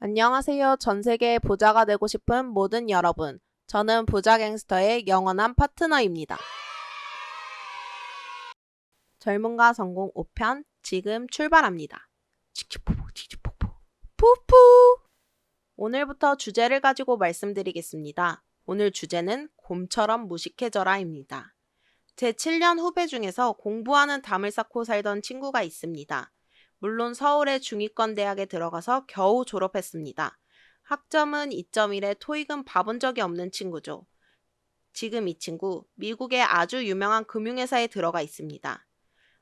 안녕하세요. 전 세계의 부자가 되고 싶은 모든 여러분. 저는 부자 갱스터의 영원한 파트너입니다. 젊음과 성공 5편 지금 출발합니다. 푸푸 오늘부터 주제를 가지고 말씀드리겠습니다. 오늘 주제는 곰처럼 무식해져라입니다. 제 7년 후배 중에서 공부하는 담을 쌓고 살던 친구가 있습니다. 물론 서울의 중위권 대학에 들어가서 겨우 졸업했습니다. 학점은 2.1에 토익은 봐본 적이 없는 친구죠. 지금 이 친구 미국의 아주 유명한 금융회사에 들어가 있습니다.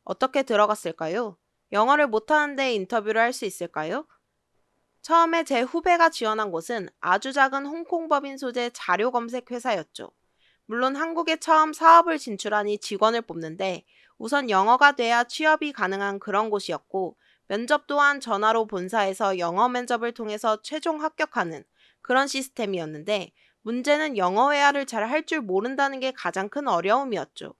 어떻게 들어갔을까요? 영어를 못하는데 인터뷰를 할 수 있을까요? 처음에 제 후배가 지원한 곳은 아주 작은 홍콩 법인 소재 자료 검색 회사였죠. 물론 한국에 처음 사업을 진출하니 직원을 뽑는데 우선 영어가 돼야 취업이 가능한 그런 곳이었고 면접 또한 전화로 본사에서 영어 면접을 통해서 최종 합격하는 그런 시스템이었는데 문제는 영어 회화를 잘 할 줄 모른다는 게 가장 큰 어려움이었죠.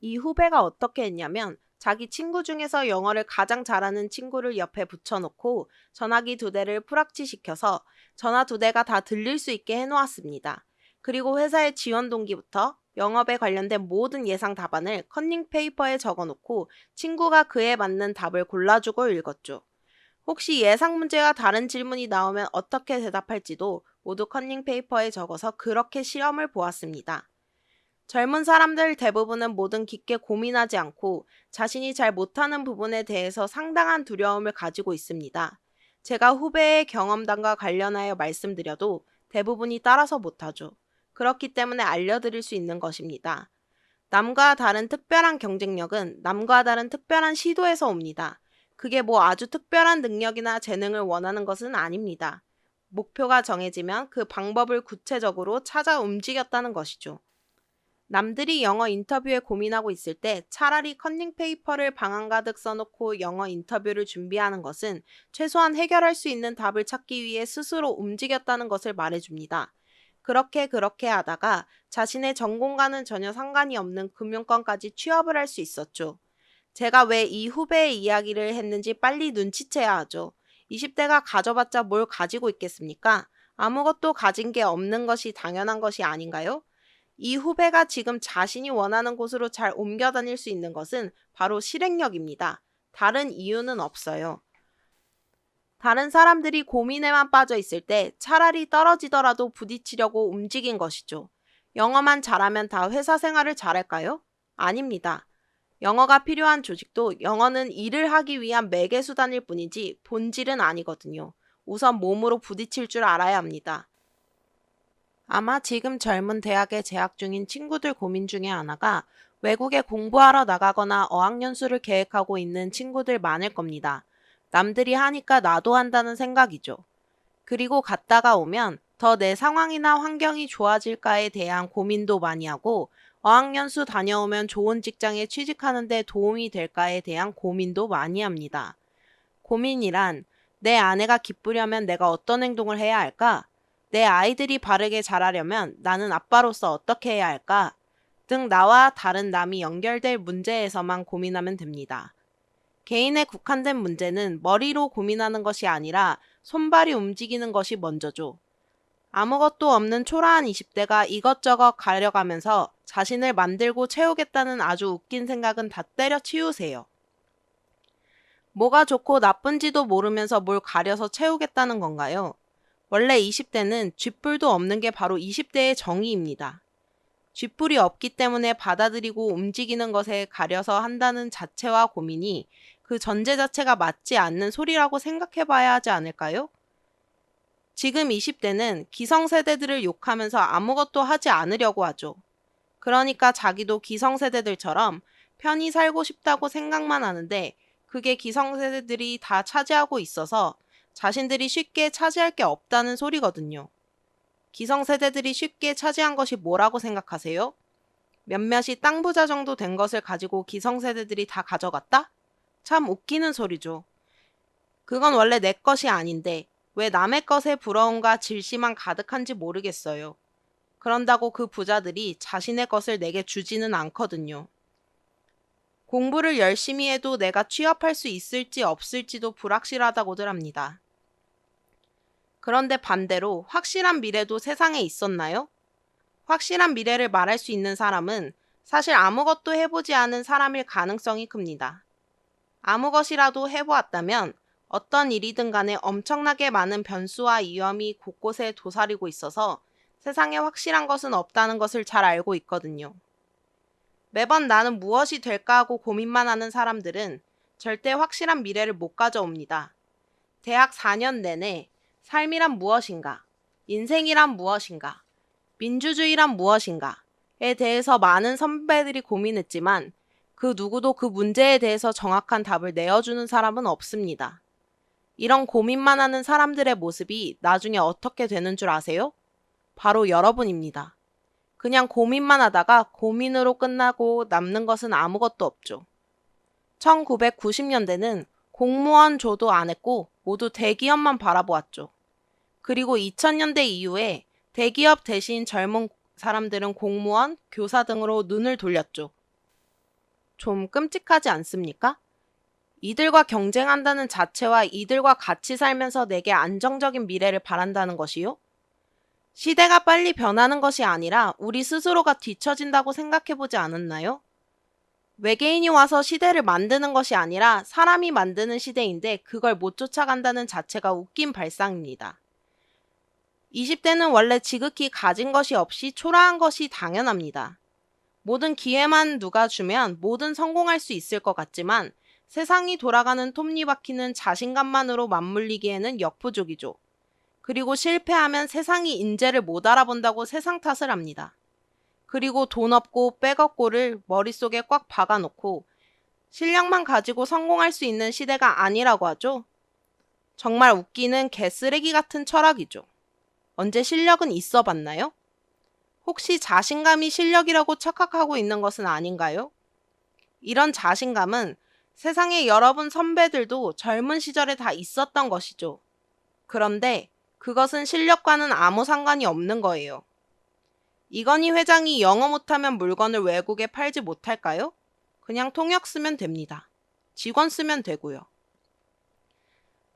이 후배가 어떻게 했냐면 자기 친구 중에서 영어를 가장 잘하는 친구를 옆에 붙여놓고 전화기 두 대를 풀악치 시켜서 전화 두 대가 다 들릴 수 있게 해놓았습니다. 그리고 회사의 지원 동기부터 영업에 관련된 모든 예상 답안을 컨닝 페이퍼에 적어놓고 친구가 그에 맞는 답을 골라주고 읽었죠. 혹시 예상 문제와 다른 질문이 나오면 어떻게 대답할지도 모두 컨닝 페이퍼에 적어서 그렇게 시험을 보았습니다. 젊은 사람들 대부분은 뭐든 깊게 고민하지 않고 자신이 잘 못하는 부분에 대해서 상당한 두려움을 가지고 있습니다. 제가 후배의 경험담과 관련하여 말씀드려도 대부분이 따라서 못하죠. 그렇기 때문에 알려드릴 수 있는 것입니다. 남과 다른 특별한 경쟁력은 남과 다른 특별한 시도에서 옵니다. 그게 뭐 아주 특별한 능력이나 재능을 원하는 것은 아닙니다. 목표가 정해지면 그 방법을 구체적으로 찾아 움직였다는 것이죠. 남들이 영어 인터뷰에 고민하고 있을 때 차라리 컨닝 페이퍼를 방안 가득 써놓고 영어 인터뷰를 준비하는 것은 최소한 해결할 수 있는 답을 찾기 위해 스스로 움직였다는 것을 말해줍니다. 그렇게 그렇게 하다가 자신의 전공과는 전혀 상관이 없는 금융권까지 취업을 할 수 있었죠. 제가 왜 이 후배의 이야기를 했는지 빨리 눈치채야 하죠. 20대가 가져봤자 뭘 가지고 있겠습니까? 아무것도 가진 게 없는 것이 당연한 것이 아닌가요? 이 후배가 지금 자신이 원하는 곳으로 잘 옮겨 다닐 수 있는 것은 바로 실행력입니다. 다른 이유는 없어요. 다른 사람들이 고민에만 빠져 있을 때 차라리 떨어지더라도 부딪히려고 움직인 것이죠. 영어만 잘하면 다 회사 생활을 잘할까요? 아닙니다. 영어가 필요한 조직도 영어는 일을 하기 위한 매개 수단일 뿐이지 본질은 아니거든요. 우선 몸으로 부딪힐 줄 알아야 합니다. 아마 지금 젊은 대학에 재학 중인 친구들 고민 중에 하나가 외국에 공부하러 나가거나 어학연수를 계획하고 있는 친구들 많을 겁니다. 남들이 하니까 나도 한다는 생각이죠. 그리고 갔다가 오면 더 내 상황이나 환경이 좋아질까에 대한 고민도 많이 하고 어학연수 다녀오면 좋은 직장에 취직하는데 도움이 될까에 대한 고민도 많이 합니다. 고민이란 내 아내가 기쁘려면 내가 어떤 행동을 해야 할까? 내 아이들이 바르게 자라려면 나는 아빠로서 어떻게 해야 할까? 등 나와 다른 남이 연결될 문제에서만 고민하면 됩니다. 개인에 국한된 문제는 머리로 고민하는 것이 아니라 손발이 움직이는 것이 먼저죠. 아무것도 없는 초라한 20대가 이것저것 가려가면서 자신을 만들고 채우겠다는 아주 웃긴 생각은 다 때려치우세요. 뭐가 좋고 나쁜지도 모르면서 뭘 가려서 채우겠다는 건가요? 원래 20대는 쥐뿔도 없는 게 바로 20대의 정의입니다. 쥐뿔이 없기 때문에 받아들이고 움직이는 것에 가려서 한다는 자체와 고민이 그 전제 자체가 맞지 않는 소리라고 생각해 봐야 하지 않을까요? 지금 20대는 기성세대들을 욕하면서 아무것도 하지 않으려고 하죠. 그러니까 자기도 기성세대들처럼 편히 살고 싶다고 생각만 하는데 그게 기성세대들이 다 차지하고 있어서 자신들이 쉽게 차지할 게 없다는 소리거든요. 기성세대들이 쉽게 차지한 것이 뭐라고 생각하세요? 몇몇이 땅 부자 정도 된 것을 가지고 기성세대들이 다 가져갔다? 참 웃기는 소리죠. 그건 원래 내 것이 아닌데 왜 남의 것에 부러움과 질시만 가득한지 모르겠어요. 그런다고 그 부자들이 자신의 것을 내게 주지는 않거든요. 공부를 열심히 해도 내가 취업할 수 있을지 없을지도 불확실하다고들 합니다. 그런데 반대로 확실한 미래도 세상에 있었나요? 확실한 미래를 말할 수 있는 사람은 사실 아무것도 해보지 않은 사람일 가능성이 큽니다. 아무 것이라도 해보았다면 어떤 일이든 간에 엄청나게 많은 변수와 위험이 곳곳에 도사리고 있어서 세상에 확실한 것은 없다는 것을 잘 알고 있거든요. 매번 나는 무엇이 될까 하고 고민만 하는 사람들은 절대 확실한 미래를 못 가져옵니다. 대학 4년 내내 삶이란 무엇인가, 인생이란 무엇인가, 민주주의란 무엇인가에 대해서 많은 선배들이 고민했지만 그 누구도 그 문제에 대해서 정확한 답을 내어주는 사람은 없습니다. 이런 고민만 하는 사람들의 모습이 나중에 어떻게 되는 줄 아세요? 바로 여러분입니다. 그냥 고민만 하다가 고민으로 끝나고 남는 것은 아무것도 없죠. 1990년대는 공무원 조도 안 했고 모두 대기업만 바라보았죠. 그리고 2000년대 이후에 대기업 대신 젊은 사람들은 공무원, 교사 등으로 눈을 돌렸죠. 좀 끔찍하지 않습니까? 이들과 경쟁한다는 자체와 이들과 같이 살면서 내게 안정적인 미래를 바란다는 것이요? 시대가 빨리 변하는 것이 아니라 우리 스스로가 뒤처진다고 생각해 보지 않았나요? 외계인이 와서 시대를 만드는 것이 아니라 사람이 만드는 시대인데 그걸 못 쫓아간다는 자체가 웃긴 발상입니다. 20대는 원래 지극히 가진 것이 없이 초라한 것이 당연합니다. 모든 기회만 누가 주면 뭐든 성공할 수 있을 것 같지만 세상이 돌아가는 톱니바퀴는 자신감만으로 맞물리기에는 역부족이죠. 그리고 실패하면 세상이 인재를 못 알아본다고 세상 탓을 합니다. 그리고 돈 없고 백없고를 머릿속에 꽉 박아놓고 실력만 가지고 성공할 수 있는 시대가 아니라고 하죠. 정말 웃기는 개쓰레기 같은 철학이죠. 언제 실력은 있어 봤나요? 혹시 자신감이 실력이라고 착각하고 있는 것은 아닌가요? 이런 자신감은 세상에 여러분 선배들도 젊은 시절에 다 있었던 것이죠. 그런데 그것은 실력과는 아무 상관이 없는 거예요. 이건희 회장이 영어 못하면 물건을 외국에 팔지 못할까요? 그냥 통역 쓰면 됩니다. 직원 쓰면 되고요.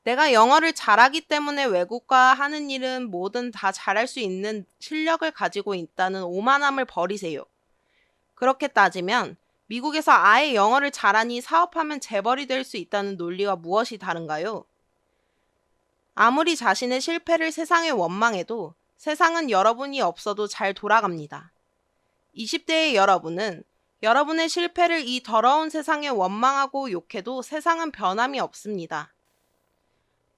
내가 영어를 잘하기 때문에 외국과 하는 일은 뭐든 다 잘할 수 있는 실력을 가지고 있다는 오만함을 버리세요. 그렇게 따지면 미국에서 아예 영어를 잘하니 사업하면 재벌이 될 수 있다는 논리와 무엇이 다른가요? 아무리 자신의 실패를 세상에 원망해도 세상은 여러분이 없어도 잘 돌아갑니다. 20대의 여러분은 여러분의 실패를 이 더러운 세상에 원망하고 욕해도 세상은 변함이 없습니다.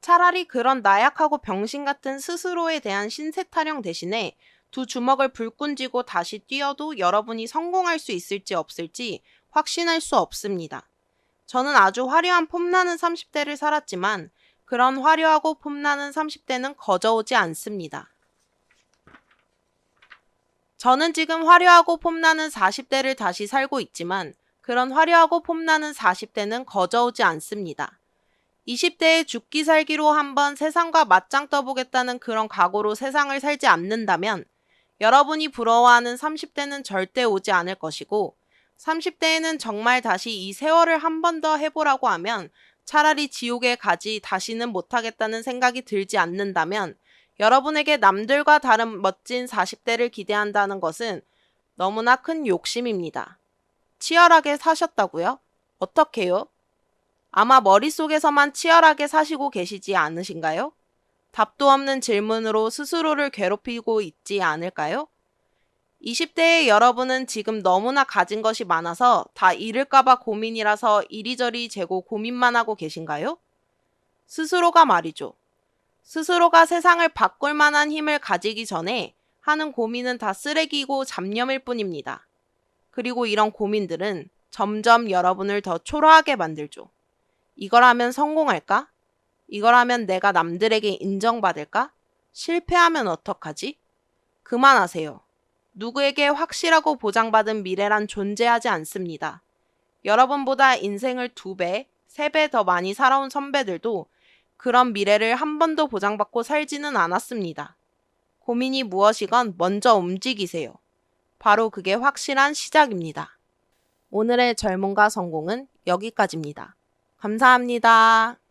차라리 그런 나약하고 병신 같은 스스로에 대한 신세 타령 대신에 두 주먹을 불끈 쥐고 다시 뛰어도 여러분이 성공할 수 있을지 없을지 확신할 수 없습니다. 저는 아주 화려한 폼나는 30대를 살았지만 그런 화려하고 폼나는 30대는 거저오지 않습니다. 저는 지금 화려하고 폼나는 40대를 다시 살고 있지만 그런 화려하고 폼나는 40대는 거저오지 않습니다. 20대에 죽기 살기로 한번 세상과 맞짱 떠보겠다는 그런 각오로 세상을 살지 않는다면 여러분이 부러워하는 30대는 절대 오지 않을 것이고 30대에는 정말 다시 이 세월을 한 번 더 해보라고 하면 차라리 지옥에 가지 다시는 못하겠다는 생각이 들지 않는다면 여러분에게 남들과 다른 멋진 40대를 기대한다는 것은 너무나 큰 욕심입니다. 치열하게 사셨다고요? 어떻게요? 아마 머릿속에서만 치열하게 사시고 계시지 않으신가요? 답도 없는 질문으로 스스로를 괴롭히고 있지 않을까요? 20대의 여러분은 지금 너무나 가진 것이 많아서 다 잃을까봐 고민이라서 이리저리 재고 고민만 하고 계신가요? 스스로가 말이죠. 스스로가 세상을 바꿀 만한 힘을 가지기 전에 하는 고민은 다 쓰레기고 잡념일 뿐입니다. 그리고 이런 고민들은 점점 여러분을 더 초라하게 만들죠. 이걸 하면 성공할까? 이걸 하면 내가 남들에게 인정받을까? 실패하면 어떡하지? 그만하세요. 누구에게 확실하고 보장받은 미래란 존재하지 않습니다. 여러분보다 인생을 두 배, 세 배 더 많이 살아온 선배들도 그런 미래를 한 번도 보장받고 살지는 않았습니다. 고민이 무엇이건 먼저 움직이세요. 바로 그게 확실한 시작입니다. 오늘의 젊음과 성공은 여기까지입니다. 감사합니다.